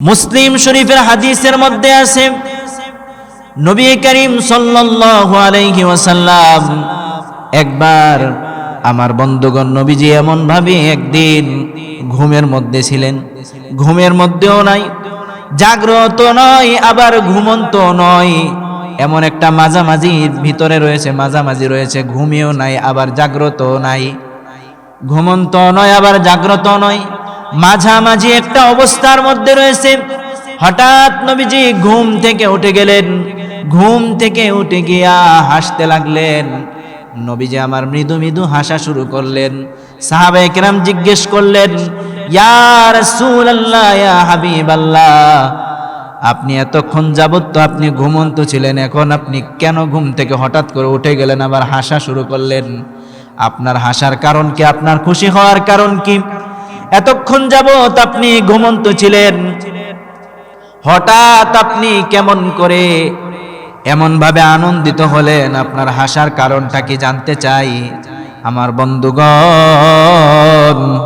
মুসলিম শরীফের হাদিসের মধ্যে আছে, নবী করিম ওয়াসাল্লাম একবার আমার বন্ধুগণ নবীজি এমন ভাবে একদিন ঘুমের মধ্যে ছিলেন। ঘুমের মধ্যেও নাই, জাগ্রত নয়, আবার ঘুমন্ত নয়, এমন একটা মাঝামাঝি ভিতরে রয়েছে, মাঝামাঝি রয়েছে ঘুমিয়েও নাই, আবার জাগ্রত নাই। ঘুমন্ত নয়, আবার জাগ্রত নয়। মাঝামাঝি একটা অবস্থার মধ্যে রয়েছে। হঠাৎ নবীজি ঘুম থেকে উঠে গেলেন। ঘুম থেকে উঠে গিয়া হাসতে লাগলেন। নবীজি আমার মৃদু মৃদু হাসা শুরু করলেন। সাহাবা একরাম জিজ্ঞেস করলেন, ইয়া রাসূলুল্লাহ, ইয়া হাবিবাল্লাহ, আপনি এতক্ষণ যাবত তো আপনি ঘুমন্ত ছিলেন, এখন আপনি কেন ঘুম থেকে হঠাৎ করে উঠে গেলেন? আবার হাসা শুরু করলেন, আপনার হাসার কারণ কি? আপনার খুশি হওয়ার কারণ কি? এতক্ষণ যাবত আপনি ঘুমন্ত ছিলেন। হঠাৎ আপনি কেমন করে এমন ভাবে আনন্দিত হলেন? আপনার হাসার কারণটা কি জানতে চাই? আমার বন্ধুগণ,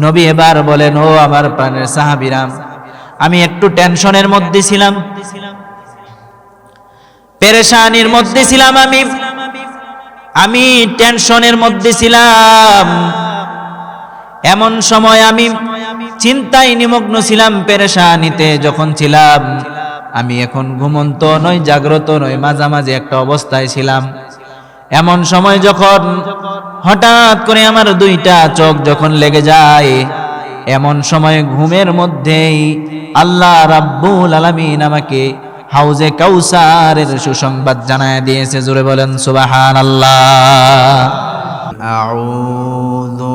নবী এবার বলেন, ও আমার প্রাণের সাহাবিরাম আমি একটু টেনশনের মধ্যে ছিলাম। পেরেশানির মধ্যে ছিলাম আমি। আমি টেনশনের মধ্যে ছিলাম। এমন সময় আমি চিন্তায় নিমগ্ন ছিলাম, পেরেশানিতে যখন ছিলাম। আমি এখন ঘুমন্ত নয় জাগ্রত নয় মাঝামাঝি একটা অবস্থায় ছিলাম। এমন সময় যখন হঠাৎ করে আমার দুইটা চোখ যখন লেগে যায়, এমন সময় ঘুমের মধ্যেই আল্লাহ রাব্বুল আলামিন আমাকে হাউজে কাউসারের সুসংবাদ জানায় দিয়েছে। জোরে বলেন সুবাহান আল্লাহ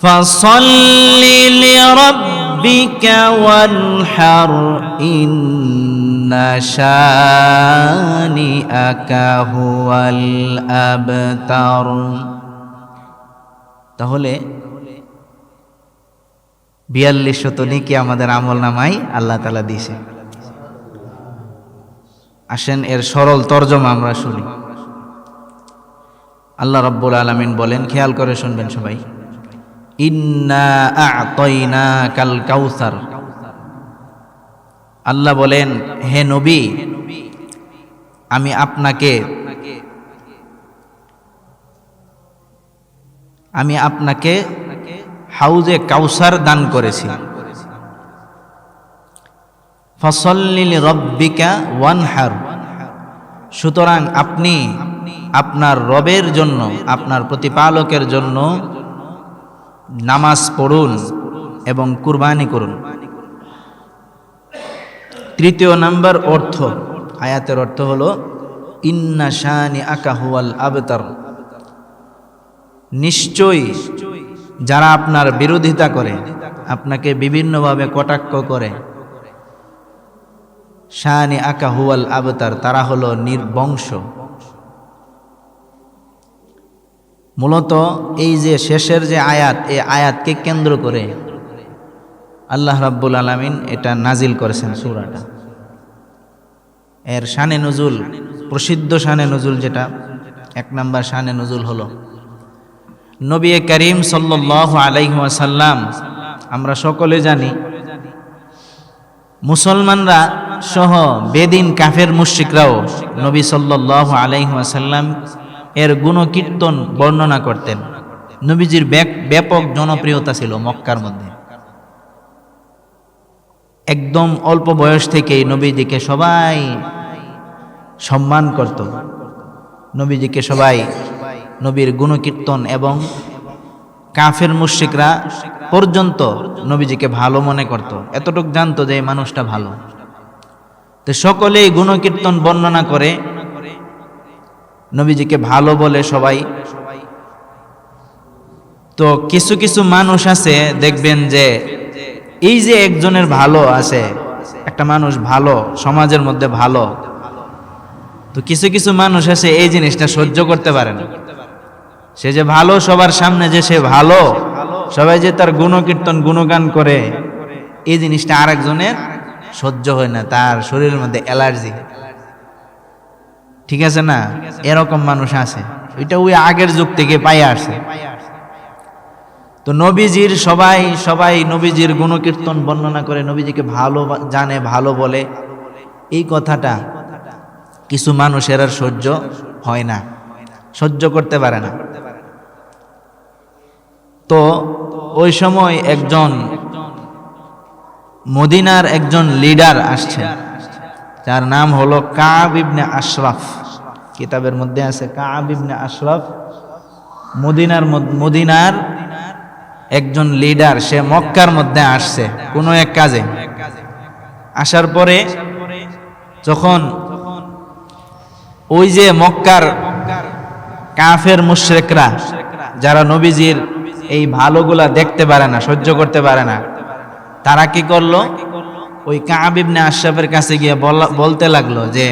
فصل لربك وانحر إن شانئك هو الأبتر তাহলে বিয়াল্লিশ শত নিকি আমাদের আমল নামাই আল্লাহ তালা দিয়েছে আসেন এর সরল তর্জমা আমরা শুনি আল্লাহ রব্বুল আলমিন বলেন খেয়াল করে শুনবেন সবাই কাল আল্লাহ বলেন, হে নবী, আমি আপনাকে আমি আপনাকে হাউজে কাউসার দান করেছি। ফসল্লিল রব্বিকা ওয়ানহার। সুতরাং আপনি আপনার রবের জন্য, আপনার প্রতিপালকের জন্য নামাজ পড়ুন এবং কুরবানি করুন। তৃতীয় নাম্বার অর্থ, আয়াতের অর্থ হল, ইন্না শানি আকাহুয়াল আবতার। নিশ্চয়ই যারা আপনার বিরোধিতা করে, আপনাকে বিভিন্নভাবে কটাক্ষ করে শাহানি আকা হুয়াল আবতার, তারা হলো নির্বংশ। মূলত এই যে শেষের যে আয়াত, এই আয়াতকে কেন্দ্র করে আল্লাহ রাব্বুল আলমিন এটা নাজিল করেছেন সুরাটা। এর শানে নজুল, প্রসিদ্ধ শানে নজুল যেটা, এক নম্বর শানে নজুল হলো, নবী করিম সাল্লাহ আলাইসাল্লাম আমরা সকলে জানি, মুসলমানরা সহ বেদিন কাফের মুশিকরাও নবী সাল্লাহ আলাইসাল্লাম এর গুণকীর্তন বর্ণনা করতেন। নবীজির ব্যাপক জনপ্রিয়তা ছিল মক্কার মধ্যে। একদম অল্প বয়স থেকেই নবীজিকে সবাই সম্মান করত। নবীজিকে সবাই নবীর গুণকীর্তন এবং কাফের মুশ্রিকরা পর্যন্ত নবীজিকে ভালো মনে করত। এতটুক জানতো যে মানুষটা ভালো। তো সকলেই গুণকীর্তন বর্ণনা করে নবীজিকে ভালো বলে সবাই। তো কিছু কিছু মানুষ আছে, দেখবেন যে এই যে একজনের ভালো আছে, একটা মানুষ ভালো, সমাজের মধ্যে ভালো, তো কিছু কিছু মানুষ আছে এই জিনিসটা সহ্য করতে পারে না। সে যে ভালো, সবার সামনে যে সে ভালো, সবাই যে তার গুণকীর্তন, গুণগান করে, এই জিনিসটা আরেকজনের সহ্য হয় না, তার শরীরের মধ্যে অ্যালার্জি। ঠিক আছে না? এরকম মানুষ আছে। এটা ওই আগের যুগ থেকে পাই আসছে। তো নবীজির সবাই সবাই নবীজির গুণকীর্তন বর্ণনা করে, নবীজিকে ভালো জানে, ভালো বলে। এই কথাটা কিছু মানুষের আর সহ্য হয় না। সহ্য করতে পারে না। তো ওই সময় একজন মদিনার একজন লিডার আসছেন। যার নাম হলো কাব ইবনে আশরাফ। কিতাবের মধ্যে আছে কাব ইবনে আশরাফ। মদিনার মদিনার একজন লিডার সে মক্কার মধ্যে আসছে, কোনো এক কাজে। আসার পরে যখন ওই যে মক্কার কাফের মুশরেকরা, যারা নবীজির এই ভালোগুলা দেখতে পারে না, সহ্য করতে পারে না, তারা কি করল? ওই কাব ইবনে আশরাফের কাছে গিয়ে বলতে লাগল যে,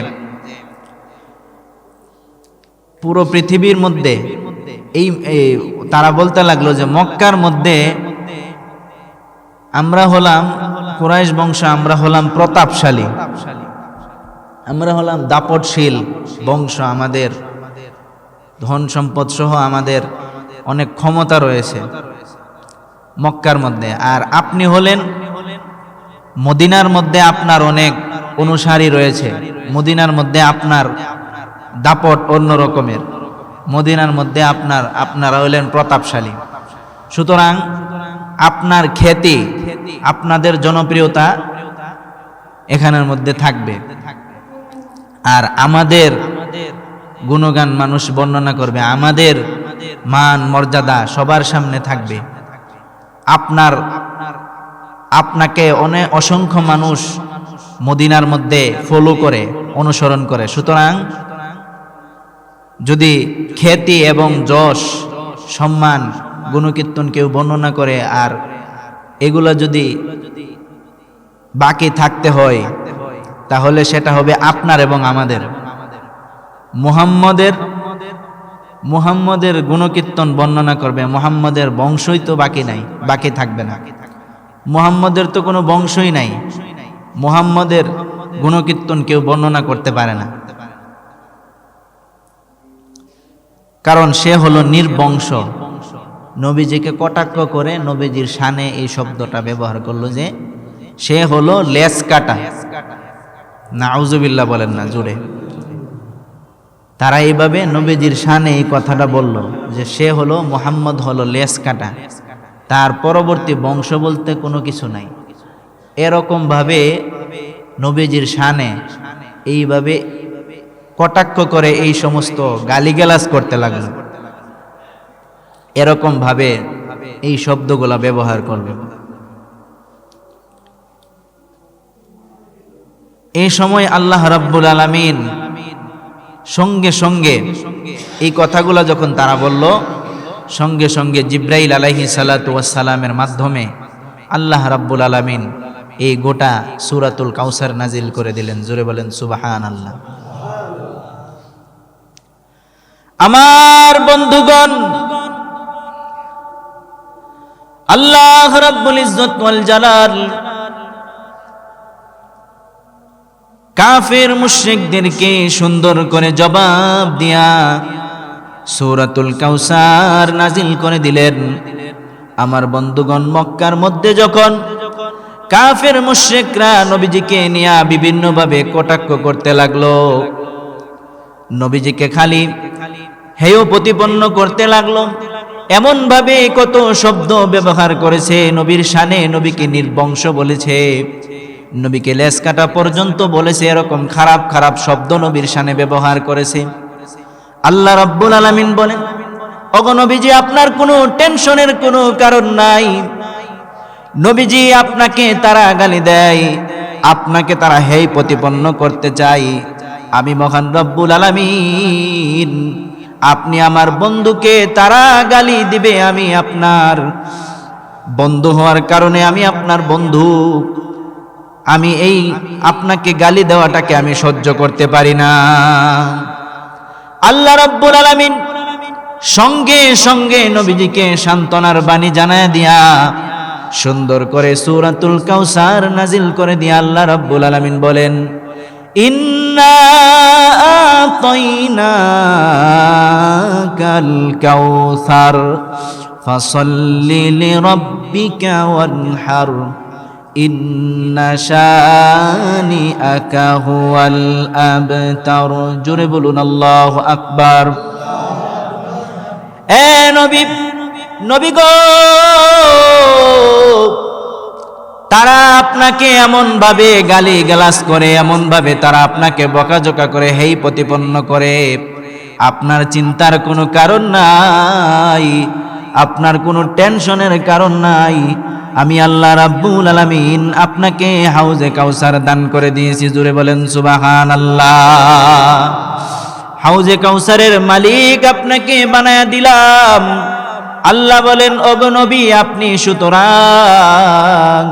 পুরো পৃথিবীর মধ্যে এই তারা বলতে লাগল যে মক্কার মধ্যে আমরা হলাম কুরাইশ বংশ, আমরা হলাম প্রতাপশালী। আমরা হলাম দাপটশীল বংশ, আমাদের ধন সম্পদ সহ আমাদের অনেক ক্ষমতা রয়েছে মক্কার মধ্যে। আর আপনি হলেন মদিনার মধ্যে আপনার অনেক অনুসারী রয়েছে। মদিনার মধ্যে আপনার দাপট অন্য রকমের। মদিনার মধ্যে আপনার, আপনারা হলেন প্রতাপশালী। সুতরাং আপনার খ্যাতি, আপনাদের জনপ্রিয়তা এখানের মধ্যে থাকবে। আর আমাদের গুণগান মানুষ বর্ণনা করবে, আমাদের মান, মর্যাদা সবার সামনে থাকবে। আপনার আপনাকে অনেক অসংখ্য মানুষ মদিনার মধ্যে ফলো করে, অনুসরণ করে। সুতরাং যদি খ্যাতি এবং যশ, সম্মান, গুণকীর্তন কেউ বর্ণনা করে, আর এগুলো যদি বাকি থাকতে হয়, তাহলে সেটা হবে আপনার এবং আমাদের। মুহাম্মদের মুহাম্মদের গুণকীর্তন বর্ণনা করবে, মুহাম্মদের বংশই তো বাকি নাই, বাকি থাকবে না। মুহাম্মদের তো কোনো বংশই নাই। মুহাম্মদের গুণকীর্তন কেউ বর্ণনা করতে পারে না। কারণ সে হলো নির্বংশ। নবীজিকে কটাক্ষ করে নবীজির শানে এই শব্দটা ব্যবহার করল যে, সে হলো লেস কাটা। নাউজুবিল্লাহ বলেন না জুড়ে তারা এইভাবে নবীজির শানে এই কথাটা বলল যে, সে হলো মোহাম্মদ হলো লেস কাটা। তার পরবর্তী বংশ বলতে কোনো কিছু নাই। এরকম ভাবে নবীজির শানে এইভাবে কটাক্ষ করে এই সমস্ত গালিগালাজ করতে লাগল। এরকম ভাবে এই শব্দগুলা ব্যবহার করবে। এই সময় আল্লাহ রাব্বুল আলামিন সঙ্গে সঙ্গে এই কথাগুলা যখন তারা বলল সঙ্গে সঙ্গে জিব্রাইল সালাতু সালামের মাধ্যমে আল্লাহ রাব্বুল আলামিন এই গোটা সূরাতুল কাউসার নাজিল করে দিলেন। জোরে বলেন সুবাহান আল্লাহ আমার বন্ধুগণ, আল্লাহ রাব্বুল ইজ্জত ওয়াল জালাল কাফের মুশরিকদেরকে সুন্দর করে জবাব দিয়া সূরাতুল কাউসার নাজিল করে দিলেন। আমার বন্ধুগণ মক্কার মধ্যে যখন কাফের মুশরিকরা নবীজিকে নিয়ে বিভিন্নভাবে কটাক্ষ করতে লাগল, নবীজিকে খালি হেয় প্রতিপন্ন করতে লাগল। এমন ভাবে কত শব্দ ব্যবহার করেছে, নবীর শানে নবীকে নির্বংশ বলেছে, নবীকে লেস কাটা পর্যন্ত বলেছে, এরকম খারাপ খারাপ শব্দ নবীর শানে ব্যবহার করেছে। আল্লাহ রাব্বুল আলামিন বলেন অগনবীজি আপনার কোনো টেনশনের কোনো কারণ নাই। নবীজি আপনাকে তারা গালি দেয়, আপনাকে তারা হেই প্রতিপন্ন করতে চাই আমি মহান রব্বুল আলামিন, আপনি আমার বন্ধুকে তারা গালি দিবে আমি আপনার বন্ধু হওয়ার কারণে আমি আপনার বন্ধু। আমি এই আপনাকে গালি দেওয়াটাকে আমি সহ্য করতে পারি না। আল্লাহ রাব্বুল আলামিন সঙ্গে সঙ্গে নবীজিকে সান্ত্বনার বাণী জানায় দিয়া, সুন্দর করে সূরাতুল কাউসার নাজিল করে দিয়া আল্লাহ রাব্বুল আলামিন বলেন, ইন্না আতাইনাকাল কাউসার ফাসাল্লি লিরাব্বিকা ওয়ানহার। জোরে বলুন, আল্লাহু আকবার। এ নবী নবী গো, তারা আপনাকে এমন ভাবে গালি গালাস করে এমন ভাবে তারা আপনাকে বকাঝোকা করে, হেই প্রতিপন্ন করে। আপনার চিন্তার কোনো কারণ নাই। আপনার কোনো টেনশনের কারণ নাই। আমি আল্লাহ রাব্বুল আলামিন আপনাকে হাউজে কাউসার দান করে দিয়েছি। জুড়ে বলেন সুবাহান আল্লাহ হাউজে কাউসারের মালিক আপনাকে বানায়া দিলাম। আল্লাহ বলেন অগনবী আপনি সুতরাং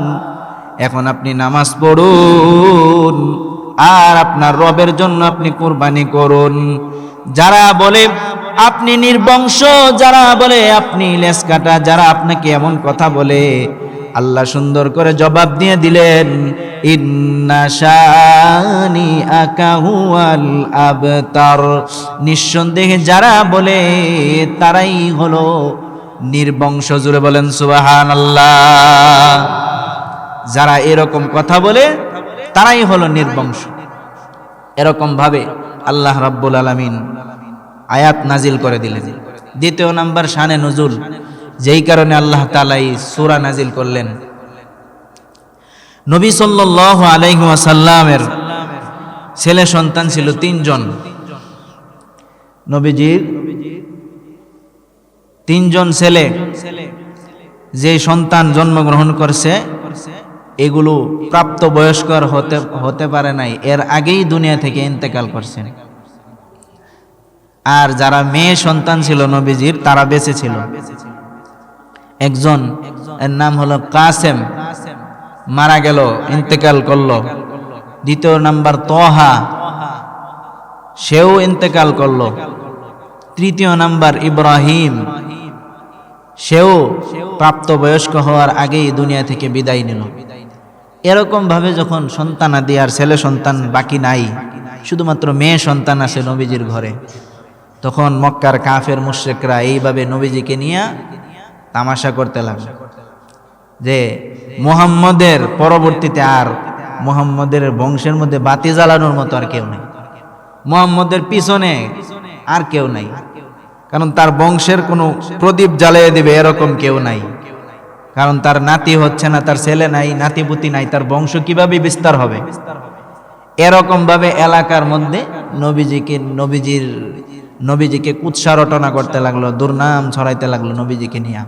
এখন আপনি নামাজ পড়ুন আর আপনার রবের জন্য আপনি কোরবানি করুন। যারা বলে আপনি নির্বংশ, যারা বলে আপনি লেস কাটা, যারা আপনাকে এমন কথা বলে, আল্লাহ সুন্দর করে জবাব দিয়ে দিলেন নিঃসন্দেহে যারা বলে, তারাই হলো নির্বংশ। জুড়ে বলেন সুবাহান আল্লাহ যারা এরকম কথা বলে, তারাই হলো নির্বংশ। এরকম ভাবে আল্লাহ রাব্বুল আলামিন আয়াত নাজিল করে দিলেন। দ্বিতীয় নাম্বার শানে নজুল, যেই কারণে আল্লাহ তালাই সুরা নাজিল করলেন। নবী সাল্লাহ আলাইসাল্লামের ছেলে সন্তান ছিল তিনজন। নবীজির তিনজন ছেলে, যে সন্তান জন্মগ্রহণ করছে, এগুলো প্রাপ্ত বয়স্কর হতে হতে পারে নাই। এর আগেই দুনিয়া থেকে ইন্তেকাল করছেন। আর যারা মেয়ে সন্তান ছিল নবীজির, তারা বেঁচে ছিল। একজন, এর নাম হলো কাসেম, মারা গেল, ইন্তেকাল করল। দ্বিতীয় নাম্বার তহা সেও ইন্তেকাল করল। তৃতীয় নাম্বার ইব্রাহিম, সেও প্রাপ্তবয়স্ক হওয়ার আগেই দুনিয়া থেকে বিদায় নিল। এরকম ভাবে যখন সন্তানাদি আর ছেলে সন্তান বাকি নাই, শুধুমাত্র মেয়ে সন্তান আছে নবীজির ঘরে। তখন মক্কার কাফের মুশ্রেকরা এইভাবে নবীজিকে নিয়ে তামাশা করতে লাগল। যে মোহাম্মদের পরবর্তীতে আর মোহাম্মদের বংশের মধ্যে বাতি জ্বালানোর মতো আর কেউ নেই। মোহাম্মদের পিছনে আর কেউ নাই। কারণ তার বংশের কোনো প্রদীপ জ্বালিয়ে দেবে এরকম কেউ নাই। কারণ তার নাতি হচ্ছে না, তার ছেলে নাই, নাতিপুতি নাই, তার বংশ কীভাবে বিস্তার হবে? এরকম ভাবে এলাকার মধ্যে নবীজিকে, নবীজির নবীজিকে কুৎসা রটনা করতে লাগল, দুর্নাম ছড়াইতে লাগল নবীজিকে নিয়ে।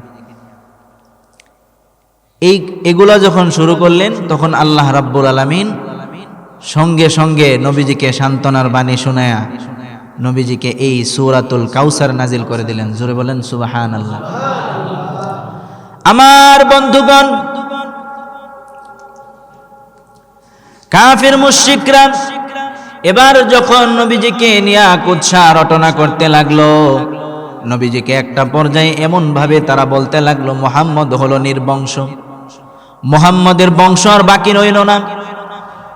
এই, এগুলা যখন শুরু করলেন, তখন আল্লাহ রাব্বুল আলামিন সঙ্গে সঙ্গে নবীজিকে সান্ত্বনার বাণী শোনায়া নবীজিকে এই সুরাতুল কাউসার নাজিল করে দিলেন। জোরে বলেন সুবাহান আল্লাহ আমার বন্ধুগণ, কাফির, মুশরিকরা এবার যখন নবীজিকে নিয়ে কুৎসা রটনা করতে লাগল, নবীজিকে একটা পর্যায়ে এমন ভাবে তারা বলতে লাগল, মোহাম্মদ হলো নির্বংশ। মোহাম্মদের বংশ আর বাকি রইল না।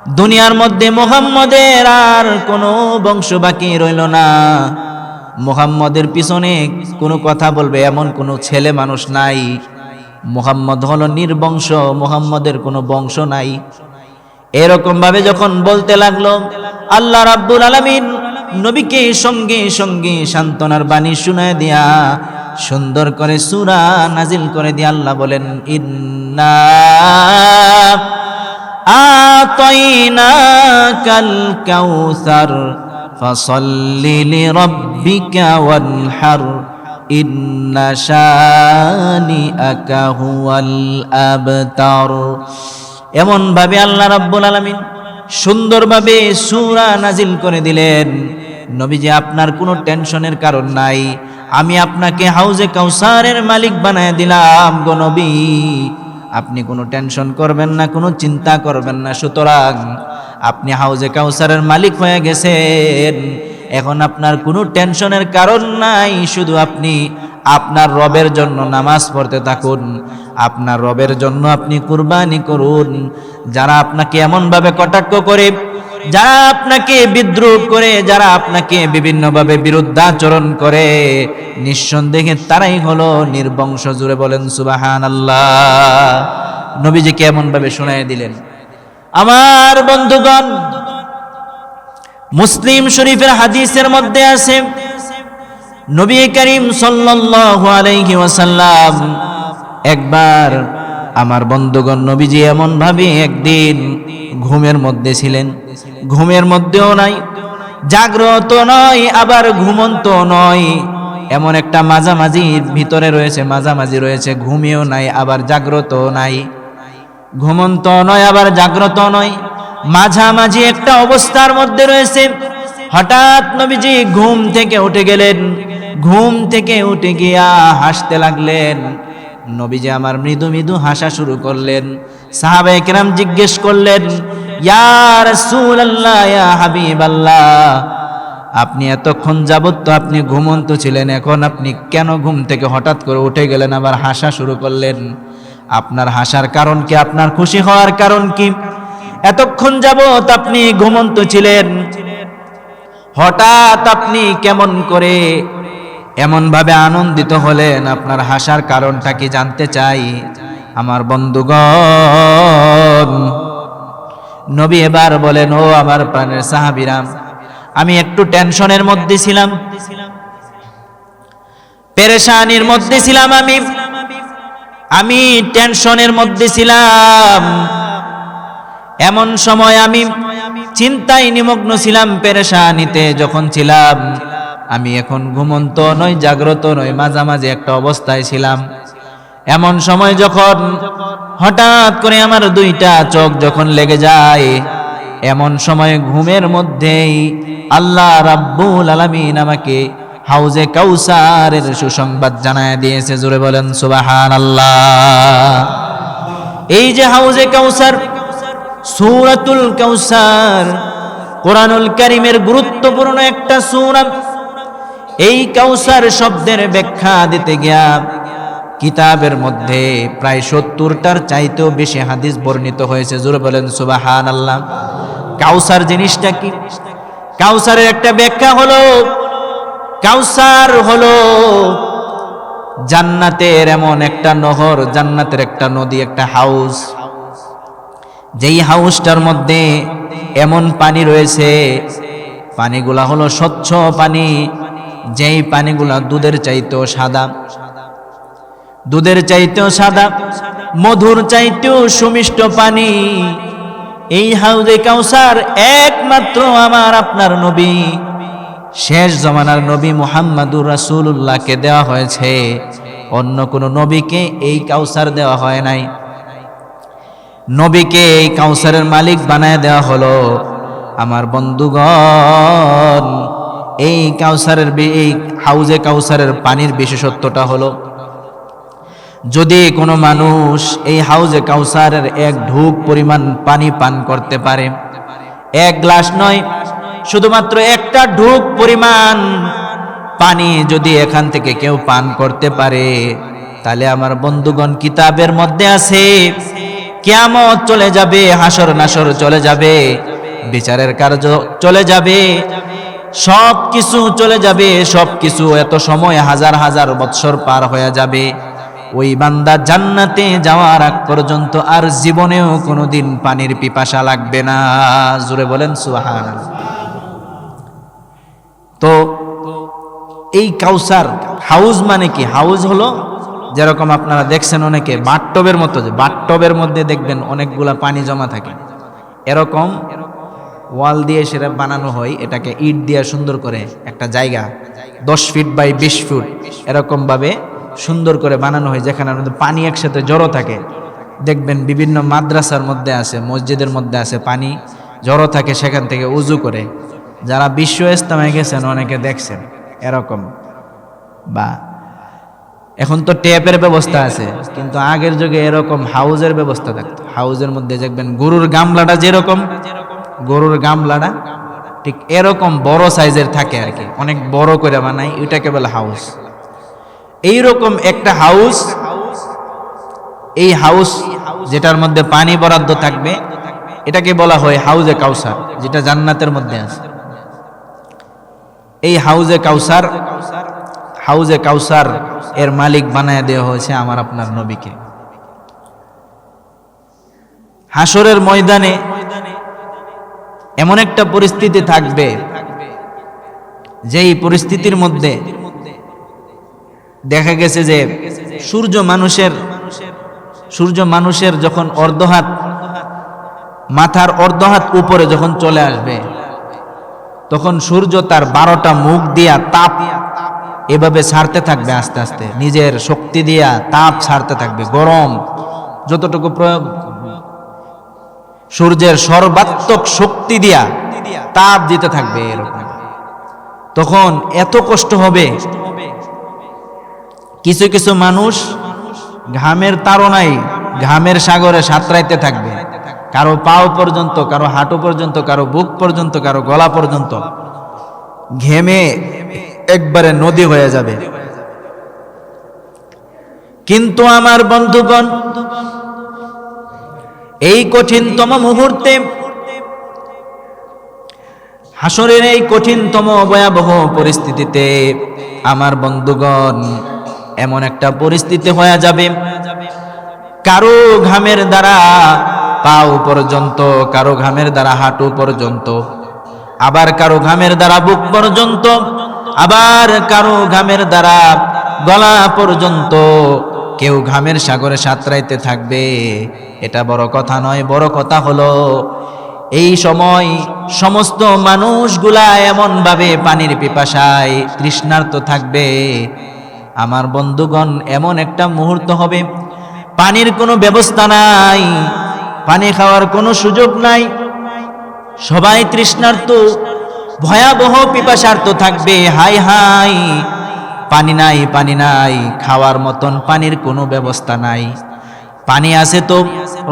দুনিয়ার মধ্যে মোহাম্মদের আর কোনো বংশ বাকি রইল না। মোহাম্মদের পিছনে কোনো কথা বলবে এমন কোনো ছেলে মানুষ নাই। মোহাম্মদ হলো নির্বংশ, মোহাম্মদের কোনো বংশ নাই। এরকম ভাবে যখন বলতে লাগল, আল্লাহ রাব্বুল আলামিন নবীকে সঙ্গে সঙ্গে সান্ত্বনার বাণী শুনায় দিয়া সুন্দর করে সুরা নাজিল করে দিয়া আল্লাহ বলেন, ইন্না আতাইনাকাল কাউসার, ফাসাল্লি লিরাব্বিকা ওয়ানহার, ইন্না শানিআকা হুয়াল আবতার। এমন ভাবে আল্লাহ রাব্বুল আলামিন সুন্দরভাবে সূরা নাজিল করে দিলেন। নবীজি, আপনার কোনো টেনশনের কারণ নাই। আমি আপনাকে হাউজে কাউসারের মালিক বানায় দিলাম গো নবী। আপনি কোনো টেনশন করবেন না, কোনো চিন্তা করবেন না। সুতরাং আপনি হাউজে কাউসারের মালিক হয়ে গেছেন। এখন আপনার কোনো টেনশনের কারণ নাই, শুধু আপনি আপনার রবের জন্য নামাজ পড়তে থাকুন। আপনার রবের জন্য আপনি কুরবানি করুন। যারা আপনাকে এমনভাবে কটাক্ষ করে, যারা আপনাকে বিদ্রুপ করে, যারা আপনাকে বিভিন্নভাবে বিরুদ্ধাচরণ করে, নিঃসন্দেহে তারাই হলো নির্বংশ। জুড়ে বলেন সুবাহান আল্লাহ নবীজিকে এমনভাবে শোনায় দিলেন। আমার বন্ধুগণ, মুসলিম শরীফের হাদিসের মধ্যে আছে নবী করিম আলাইহি ওয়াসাল্লাম একবার আমার বন্ধুগণ নবীজি এমন ভাবে একদিন ঘুমের মধ্যে ছিলেন। ঘুমের মধ্যেও নাই, জাগ্রত নয়, আবার ঘুমন্ত নয়। এমন একটা মাঝামাঝির ভিতরে রয়েছে, মাঝামাঝি রয়েছে, ঘুমিয়েও নাই, আবার জাগ্রত নাই। ঘুমন্ত নয়, আবার জাগ্রত নয়। মাঝামাঝি একটা অবস্থার মধ্যে রয়েছে হঠাৎ নবীজি ঘুম থেকে উঠে গেলেন। ঘুম থেকে উঠে গিয়া হাসতে লাগলেন। নবীজি আমার মৃদু মৃদু হাসা শুরু করলেন। সাহাবে একরাম জিজ্ঞেস করলেন, ইয়া রাসূলুল্লাহ, ইয়া হাবিবাল্লাহ, আপনি এতক্ষণ যাবত তো আপনি ঘুমন্ত ছিলেন, এখন আপনি কেন ঘুম থেকে হঠাৎ করে উঠে গেলেন? আবার হাসা শুরু করলেন, আপনার হাসার কারণ কি? আপনার খুশি হওয়ার কারণ কি? এতক্ষণ যাবত আপনি ঘুমন্ত ছিলেন হঠাৎ আপনি কেমন করে এমন ভাবে আনন্দিত হলেন? আপনার হাসার কারণটা কি জানতে চাই? আমার বন্ধুগণ, নবী এবার বলেন, ও আমার প্রাণের সাহাবিরাম আমি একটু টেনশনের মধ্যে ছিলাম। পেরেশানির মধ্যে ছিলাম আমি। আমি টেনশনের মধ্যে ছিলাম। এমন সময় আমি চিন্তায় নিমগ্ন ছিলাম, পেরেশানিতে যখন ছিলাম। আমি এখন ঘুমন্ত নয় জাগ্রত নয় মাঝামাঝি একটা অবস্থায় ছিলাম। এমন সময় যখন হঠাৎ করে আমার দুইটা চোখ যখন লেগে যায়, এমন সময় ঘুমের মধ্যেই আল্লাহ রাব্বুল আলামিন আমাকে হাউজে কাউসারের সুসংবাদ জানায় দিয়েছে। জোরে বলেন সুবাহান আল্লাহ এই যে হাউজে কাউসার সূরাতুল কাউসার। কোরআনুল কারীমের গুরুত্বপূর্ণ একটা সূরা। এই কাউসার শব্দের ব্যাখ্যা দিতে গিয়া কিতাবের মধ্যে প্রায় সত্তরটার চাইতেও বেশি হাদিস বর্ণিত হয়েছে। জোরে বলেন সুবাহান আল্লাহ কাউসার জিনিসটা কি? কাউসারের একটা ব্যাখ্যা হলো, কাউসার হলো জান্নাতের এমন একটা নহর, জান্নাতের একটা নদী, একটা হাউস। যেই হাউসটার মধ্যে এমন পানি রয়েছে, পানিগুলা হলো স্বচ্ছ পানি, যেই পানিগুলা দুধের চাইতেও সাদা। দুধের চাইতেও সাদা, মধুর চাইতেও সুমিষ্ট পানি। এই হাউজে কাউসার একমাত্র আমার আপনার নবী। শেষ জমানার নবী মুহাম্মাদুর রাসূলুল্লাহকে দেওয়া হয়েছে। অন্য কোন নবীকে এই কাউসার দেওয়া হয় নাই। নবীকে এই কাউসারের মালিক বানায় দেওয়া হলো। আমার বন্ধুগণ, এই কাউসারের এই হাউজে কাউসারের পানির বিশেষত্বটা হলো, যদি কোনো মানুষ এই হাউজে কাউসারের এক ঢুক পরিমাণ পানি পান করতে পারে, এক গ্লাস নয়, শুধুমাত্র একটা ঢুক পরিমাণ পানি যদি এখান থেকে কেউ পান করতে পারে, তাহলে আমার বন্ধুগণ কিতাবের মধ্যে আছে কিয়ামত চলে যাবে, হাসর নাসর চলে যাবে, বিচারের কার্য চলে যাবে সব কিছু চলে যাবে সব কিছু এত সময় হাজার হাজার বৎসর পার হয়ে যাবে। ওই বান্দা জান্নাতে যাওয়ার আগ পর্যন্ত আর জীবনেও কোনোদিন পানির পিপাসা লাগবে না। জুড়ে বলেন সুহান তো এই কাউসার হাউস মানে কি? হাউস হলো যেরকম আপনারা দেখছেন অনেকে বাটটবের মতো যে বাটটবের মধ্যে দেখবেন অনেকগুলা পানি জমা থাকে। এরকম ওয়াল দিয়ে সেটা বানানো হয়, এটাকে ইট দিয়ে সুন্দর করে একটা জায়গা, দশ ফিট বাই বিশ ফুট, এরকমভাবে সুন্দর করে বানানো হয়, যেখানে আমাদের পানি একসাথে জড়ো থাকে। দেখবেন বিভিন্ন মাদ্রাসার মধ্যে আছে, মসজিদের মধ্যে আছে পানি জড়ো থাকে সেখান থেকে উজু করে। যারা বিশ্ব ইস্তেমায় গেছেন, অনেকে দেখছেন এরকম বা এখন তো ট্যাপের ব্যবস্থা আছে, কিন্তু আগের যুগে এরকম হাউজের ব্যবস্থা থাকতো। হাউজের মধ্যে দেখবেন গরুর গামলাটা যেরকম, গরুর গামলাটা ঠিক এরকম বড় সাইজের থাকে আর কি, অনেক বড় করে বানায়, এটাকে বলে হাউস। এইরকম একটা হাউস, এই হাউস যেটার মধ্যে পানি বরাদ্দ থাকবে, এটাকে বলা হয় হাউজে কাউসার, যেটা জান্নাতের মধ্যে আছে। এই হাউজে কাউসার হাউজে কাউসার এর মালিক বানায় দেওয়া হয়েছে আমার আপনার নবীকে। হাসরের ময়দানে এমন একটা পরিস্থিতি থাকবে, যেই পরিস্থিতির মধ্যে দেখা গেছে যে সূর্য মানুষের সূর্য মানুষের যখন অর্ধহাত, মাথার অর্ধহাত উপরে যখন চলে আসবে, তখন সূর্য তার বারোটা মুখ দিয়া তাপ এভাবে ছাড়তে থাকবে আস্তে আস্তে। নিজের শক্তি দিয়া তাপ ছাড়তে থাকবে, গরম। যতটুকু প্রয়োগ সূর্যের সর্বাত্মক শক্তি দিয়া তাপ দিতে থাকবে এরকম। তখন এত কষ্ট হবে। কিছু কিছু মানুষ ঘামের তাড়নায় ঘামের সাগরে সাঁতরাইতে থাকবে। কারও পাও পর্যন্ত, কারও হাঁটু পর্যন্ত, কারও বুক পর্যন্ত, কারও গলা পর্যন্ত। ঘেমে একবারে নদী হয়ে যাবে। কিন্তু আমার বন্ধুগণ, এই কঠিনতম মুহূর্তে, হাসরের এই কঠিনতম ভয়াবহ পরিস্থিতিতে আমার বন্ধুগণ, এমন একটা পরিস্থিতি হয়ে যাবে। কারও ঘামের দ্বারা পাও পর্যন্ত, কারও ঘামের দ্বারা হাঁটু পর্যন্ত, আবার কারও ঘামের দ্বারা বুক পর্যন্ত আবার কারও ঘামের দ্বারা গলা পর্যন্ত কেউ ঘামের সাগরে সাঁতরাইতে থাকবে। এটা বড় কথা নয়, বড় কথা হলো এই সময় সমস্ত মানুষগুলা এমনভাবে পানির পিপাসায় তৃষ্ণার্ত থাকবে। আমার বন্ধুগণ, এমন একটা মুহূর্ত হবে, পানির কোনো ব্যবস্থা নাই, পানি খাওয়ার কোনো সুযোগ নাই, সবাই তৃষ্ণার্ত ভয়াবহ পিপাসার্ত থাকবে, হাই হাই। পানি নাই পানি নাই, খাওয়ার মতন পানির কোনো ব্যবস্থা নাই। পানি আছে তো,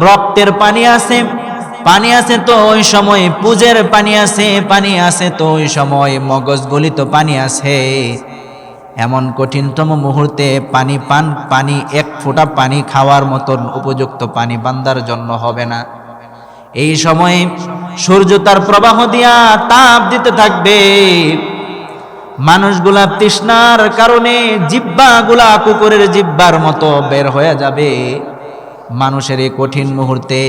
রক্তের পানি আছে পানি আছে তো ওই সময় পুজের পানি আছে পানি আছে তো ওই সময় মগজ গলিত পানি আছে। এমন কঠিনতম মুহূর্তে পানি পান, পানি এক ফোঁটা পানি খাওয়ার মতন উপযুক্ত পানি বান্দার জন্য হবে না। এই সময়ে সূর্য তার প্রবাহ দিয়া তাপ দিতে থাকবে। মানুষগুলা তৃষ্ণার কারণে জিব্বাগুলা কুকুরের জিব্বার মতো বের হয়ে যাবে। মানুষের এই কঠিন মুহূর্তে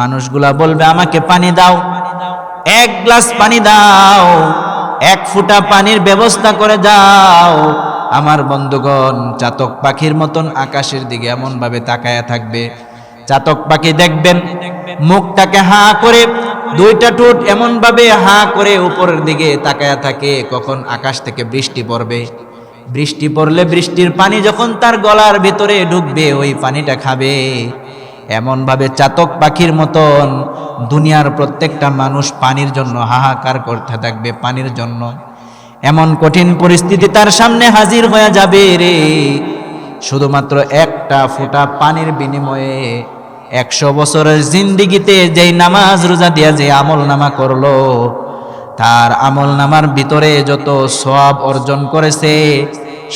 মানুষগুলা বলবে, আমাকে পানি দাও, এক গ্লাস পানি দাও, এক ফুটা পানির ব্যবস্থা করে যাও। আমার বন্ধুগণ, চাতক পাখির মতন আকাশের দিকে এমন ভাবে তাকায়া থাকবে। চাতক পাখি দেখবেন, মুখটাকে হা করে দুইটা ঠোঁট এমন ভাবে হা করে উপরের দিকে তাকায়া থাকে, কখন আকাশ থেকে বৃষ্টি পড়বে। বৃষ্টি পড়লে বৃষ্টির পানি যখন তার গলার ভিতরে ঢুকবে, ওই পানিটা খাবে। এমন ভাবে চাতক পাখির মতন দুনিয়ার প্রত্যেকটা মানুষ পানির জন্য হাহাকার করতে থাকবে, পানির জন্য। এমন কঠিন পরিস্থিতি তার সামনে হাজির হয়ে যাবে রে। শুধুমাত্র একটা ফোঁটা পানির বিনিময়ে একশো বছরের জিন্দিগিতে যেই নামাজ রোজা দিয়া যে আমল নামা করল, তার আমল নামার ভিতরে যত সব অর্জন করেছে,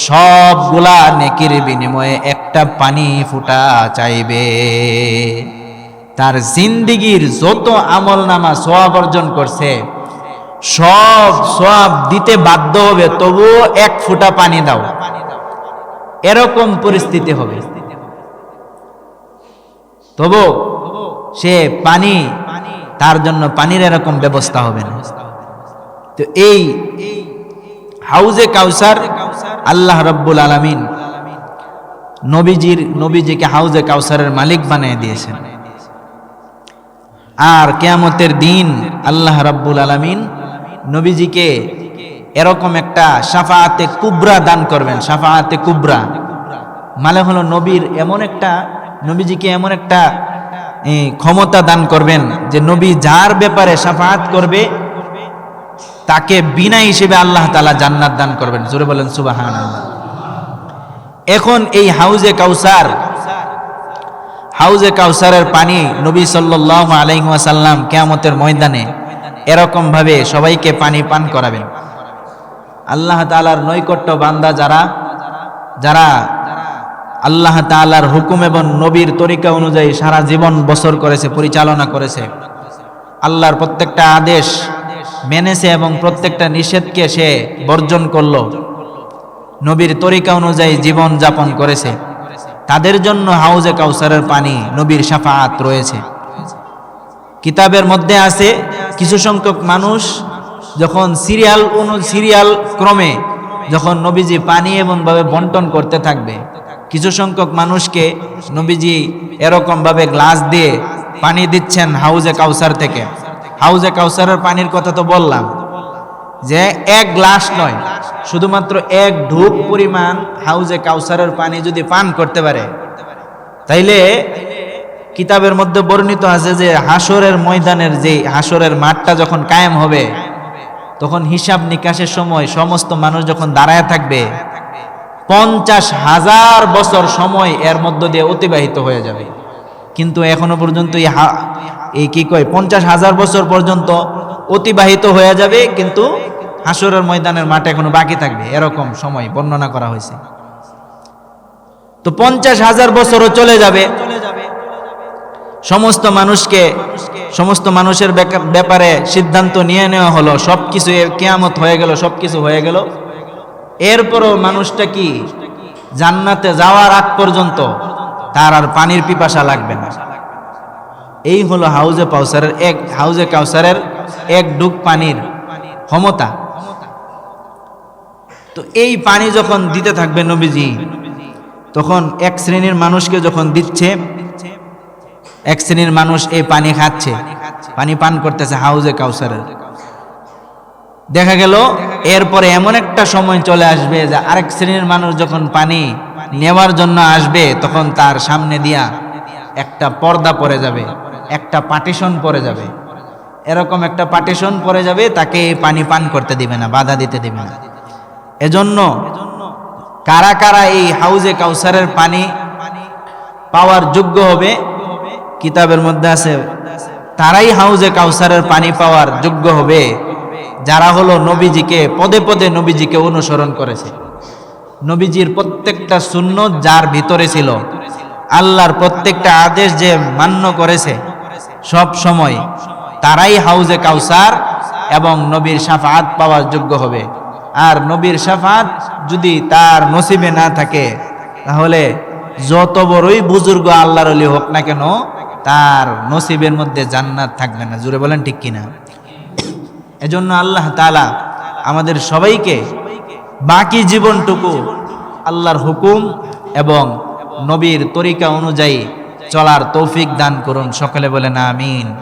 সবগুলা নেকির বিনিময়ে একটা পানি ফুটা চাইবে। তার জিন্দিগির যত আমল নামা সব অর্জন করছে, সব সব দিতে বাধ্য হবে, তবুও এক ফুটা পানি দাও। এরকম পরিস্থিতি হবে। তবু সে পানি তার জন্য পানির এরকম ব্যবস্থা হবে না। তো এই হাউজে কাউসার আল্লাহ রব্বুল আলমিন নবীজির নবীজিকে হাউজে কাউসারের মালিক বানিয়ে দিয়েছেন। আর কেয়ামতের দিন আল্লাহ রাব্বুল আলমিন নবীজিকে এরকম একটা সাফাতে কুবরা দান করবেন। সাফাতে কুবরা মানে হলো নবীর এমন একটা নবীজিকে এমন একটা ক্ষমতা দান করবেন যে নবী যার ব্যাপারে সাফাত করবে, তাকে বিনা হিসেবে আল্লাহ তালা জান্নাত দান করবেন। জোরে বলেন সুবাহান এখন এই হাউজে কাউসার, হাউজে কাউসারের পানি নবী সাল্লাল্লাহু আলাইহি ওয়াসাল্লাম কিয়ামতের ময়দানে এরকম ভাবে সবাইকে পানি পান করাবেন। আল্লাহ তালার নৈকট্য বান্দা যারা যারা আল্লাহ তাআলার হুকুম এবং নবীর তরিকা অনুযায়ী সারা জীবন বছর করেছে, পরিচালনা করেছে। আল্লাহর প্রত্যেকটা আদেশ মেনেছে এবং প্রত্যেকটা নিষেধকে সে বর্জন করল। নবীর তরিকা অনুযায়ী জীবন যাপন করেছে। তাদের জন্য হাউজে কাউসারের পানি, নবীর সাফাত রয়েছে। কিতাবের মধ্যে আছে, কিছু সংখ্যক মানুষ যখন সিরিয়াল অনু, সিরিয়াল ক্রমে যখন নবীজি পানি এমনভাবে বন্টন করতে থাকবে কিছু সংখ্যক মানুষকে নবীজি এরকমভাবে গ্লাস দিয়ে পানি দিচ্ছেন হাউজে কাউসার থেকে। হাউজে কাউসারের পানির কথা তো বললাম যে এক গ্লাস নয়, শুধুমাত্র এক ঢুক পরিমাণ হাউজে কাউসারের পানি যদি পান করতে পারে। তাইলে কিতাবের মধ্যে বর্ণিত আছে যে হাসরের ময়দানের যে হাসরের মাঠটা যখন কায়েম হবে, তখন হিসাব নিকাশের সময় সমস্ত মানুষ যখন দাঁড়ায় থাকবে পঞ্চাশ হাজার বছর সময় এর মধ্য দিয়ে অতিবাহিত হয়ে যাবে। কিন্তু এখনও পর্যন্ত এই কি কয়, পঞ্চাশ হাজার বছর পর্যন্ত অতিবাহিত হয়ে যাবে, কিন্তু হাসরের ময়দানের মাঠে এখনও বাকি থাকবে, এরকম সময় বর্ণনা করা হয়েছে। তো পঞ্চাশ হাজার বছরও চলে যাবে। সমস্ত মানুষকে, সমস্ত মানুষের ব্যাপারে সিদ্ধান্ত নিয়ে নেওয়া হলো সব কিছু কেয়ামত হয়ে গেল সব কিছু হয়ে গেল। এরপরও মানুষটা কি জান্নাতে যাওয়ার আগ পর্যন্ত তার আর পানির পিপাসা লাগবে না। এই হলো হাউজে কাউসারের এক হাউজে কাউসারের এক ডুব পানির ক্ষমতা। তো এই পানি যখন দিতে থাকবে নবীজি, তখন এক শ্রেণির মানুষকে যখন দিচ্ছে, এক শ্রেণির মানুষ এই পানি খাচ্ছে। পানি পান করতেছে হাউজে কাউসারের। দেখা গেল, এরপরে এমন একটা সময় চলে আসবে যে আরেক শ্রেণির মানুষ যখন পানি নেওয়ার জন্য আসবে, তখন তার সামনে দিয়া একটা পর্দা পড়ে যাবে, একটা পার্টিশন পড়ে যাবে। এরকম একটা পার্টিশন পড়ে যাবে, তাকে পানি পান করতে দিবে না, বাধা দিতে দিবে না। এজন্য কারা কারা এই হাউজে কাউসারের পানি পাওয়ার যোগ্য হবে, কিতাবের মধ্যে আছে, তারাই হাউজে কাউসারের পানি পাওয়ার যোগ্য হবে। যারা হলো নবীজিকে, পদে পদে নবীজিকে অনুসরণ করেছে। নবীজির প্রত্যেকটা শূন্য যার ভিতরে ছিল, আল্লাহর প্রত্যেকটা আদেশ যে মান্য করেছে, সব সময় তারাই হাউজে কাউসার এবং নবীর সাফাত পাওয়ার যোগ্য হবে। আর নবীর সাফাত যদি তার নসিবে না থাকে, তাহলে যত বড়ই বুজুর্গ আল্লাহর অলি হোক না কেন, তার নসিবের মধ্যে জান্নাত থাকবে না। জুড়ে বলেন ঠিক কিনা? এজন্য আল্লাহ তালা আমাদের সবাইকে বাকি জীবনটুকু আল্লাহর হুকুম এবং নবীর তরিকা অনুযায়ী চলার তৌফিক দান করুন। সকলে বলেন আমিন।